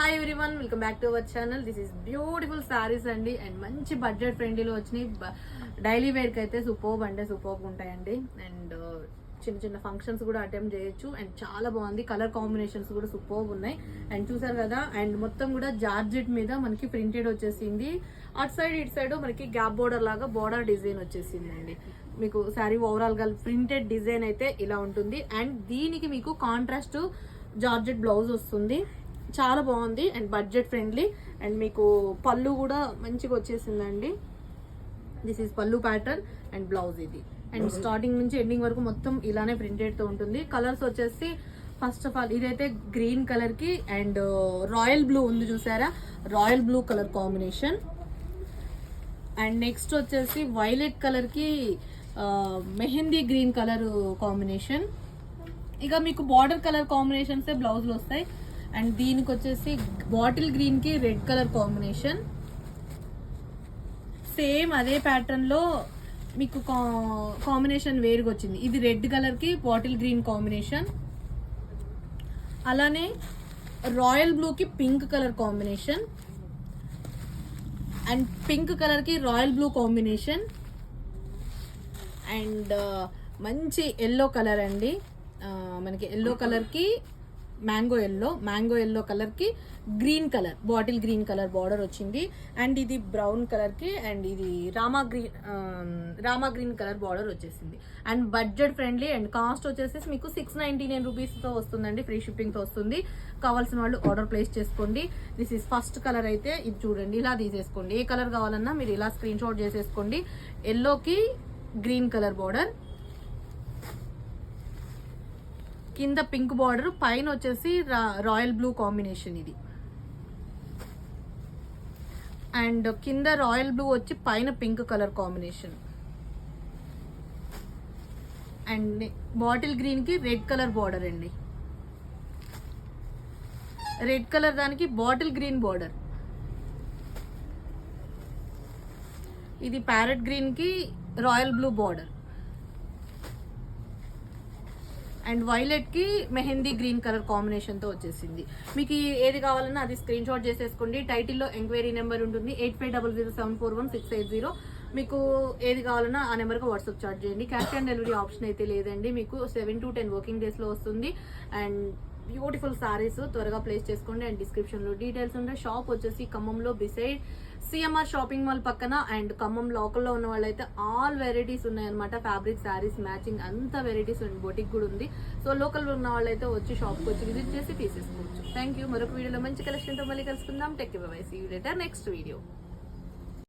Hi everyone welcome back to our channel this is beautiful saris అండి. And మంచి budget ఫ్రెండ్లీలో వచ్చినాయి. Daily వేర్కి అయితే సూపర్బ్ అంటే సూపర్బ్ ఉంటాయండి. అండ్ uh, చిన్న చిన్న ఫంక్షన్స్ కూడా అటెంప్ట్ చేయొచ్చు. అండ్ చాలా బాగుంది. కలర్ కాంబినేషన్స్ కూడా సూపర్బ్ ఉన్నాయి. అండ్ చూసారు కదా అండ్ మొత్తం కూడా జార్జెట్ మీద మనకి ప్రింటెడ్ వచ్చేసింది. అటు సైడ్ ఇటు సైడ్ మనకి గ్యాప్ బోర్డర్ లాగా బోర్డర్ డిజైన్ వచ్చేసింది అండి మీకు శారీ ఓవరాల్గా ప్రింటెడ్ డిజైన్ అయితే ఇలా ఉంటుంది. అండ్ దీనికి మీకు కాంట్రాస్ట్ జార్జెట్ బ్లౌజ్ వస్తుంది. చాలా బాగుంది అండ్ బడ్జెట్ ఫ్రెండ్లీ అండ్ మీకు పళ్ళు కూడా మంచిగా వచ్చేసిందండి. This is pallu pattern and blouse ఇది. అండ్ స్టార్టింగ్ నుంచి ఎండింగ్ వరకు మొత్తం ఇలానే ప్రింటెడ్తో ఉంటుంది. కలర్స్ వచ్చేసి ఫస్ట్ ఆఫ్ ఆల్ ఇదైతే గ్రీన్ కలర్కి అండ్ రాయల్ బ్లూ ఉంది చూసారా? Royal blue colour combination and next వచ్చేసి వైలెట్ కలర్కి ఆ, మెహందీ గ్రీన్ కలర్ కాంబినేషన్ ఇక మీకు బార్డర్ కలర్ కాంబినేషన్స్ బ్లౌజ్లో వస్తాయి. అండ్ దీనికి వచ్చేసి బాటిల్ గ్రీన్కి రెడ్ కలర్ కాంబినేషన్. సేమ్ అదే ప్యాటర్న్లో మీకు కాంబినేషన్ వేరుగా వచ్చింది ఇది రెడ్ కలర్కి బాటిల్ గ్రీన్ కాంబినేషన్. అలానే రాయల్ బ్లూ కి pink colour combination. And pink కలర్కి రాయల్ బ్లూ కాంబినేషన్. అండ్ మంచి ఎల్లో కలర్ అండి. మనకి ఎల్లో కలర్కి మ్యాంగో ఎల్లో మ్యాంగో ఎల్లో కలర్కి green colour bottle green colour border వచ్చింది. అండ్ ఇది బ్రౌన్ కలర్కి అండ్ ఇది rama green rama green colour border వచ్చేసింది. And budget friendly and cost వచ్చేసి మీకు సిక్స్ నైన్టీ నైన్ రూపీస్తో వస్తుందండి. ఫ్రీ షిప్పింగ్తో వస్తుంది. కావాల్సిన వాళ్ళు ఆర్డర్ ప్లేస్ చేసుకోండి. దిస్ ఇస్ ఫస్ట్ కలర్ అయితే ఇది చూడండి. ఇలా తీసేసుకోండి. ఏ కలర్ కావాలన్నా మీరు ఇలా స్క్రీన్ షాట్ చేసేసుకోండి ఎల్లోకి గ్రీన్ కలర్ బార్డర్ కింద పింక్ బార్డర్ పైన వచ్చేసి రా- రాయల్ బ్లూ కాంబినేషన్ ఇది. అండ్ కింద రాయల్ బ్లూ వచ్చి పైన pink colour combination. And bottle గ్రీన్కి రెడ్ కలర్ బార్డర్ అండి. రెడ్ కలర్ దానికి బాటిల్ గ్రీన్ బార్డర్. ఇది ప్యారెట్ గ్రీన్కి రాయల్ బ్లూ బార్డర్. అండ్ వైలెట్కి మెహందీ గ్రీన్ కలర్ కాంబినేషన్తో వచ్చేసింది. మీకు ఏది కావాలన్నా అది స్క్రీన్ షాట్ చేసేసుకోండి. టైటిల్లో ఎంక్వైరీ నెంబర్ ఉంటుంది. Eight five double zero seven four one six eight zero. మీకు ఏది కావాలన్నా ఆ నెంబర్కి వాట్సాప్ చార్జ్ చేయండి. క్యాష్ ఆన్ డెలివరీ ఆప్షన్ అయితే లేదండి. మీకు సెవెన్ టు టెన్ వర్కింగ్ డేస్లో వస్తుంది. అండ్ బ్యూటిఫుల్ సారీస్ త్వరగా ప్లేస్ చేసుకోండి. అండ్ డిస్క్రిప్షన్లో డీటెయిల్స్ ఉంటాయి షాప్ వచ్చేసి ఖమ్మంలో బిసైడ్ సిఎంఆర్ షాపింగ్ మాల్ పక్కన. అండ్ ఖమ్మం లోకల్లో ఉన్న వాళ్ళైతే ఆల్ వెరైటీస్ ఉన్నాయన్నమాట. ఫ్యాబ్రిక్ శారీస్ మ్యాచింగ్ అంత వెరైటీస్ అండ్ బొటిక్ కూడా ఉంది. సో లోకల్ ఉన్న వాళ్ళైతే వచ్చి షాప్కి వచ్చి విజిట్ చేసి తీసేసుకోవచ్చు. థ్యాంక్ యూ మరొక వీడియోలో మంచి కలెక్షన్తో మళ్ళీ కలుసుకుందాం. Take bye see you next video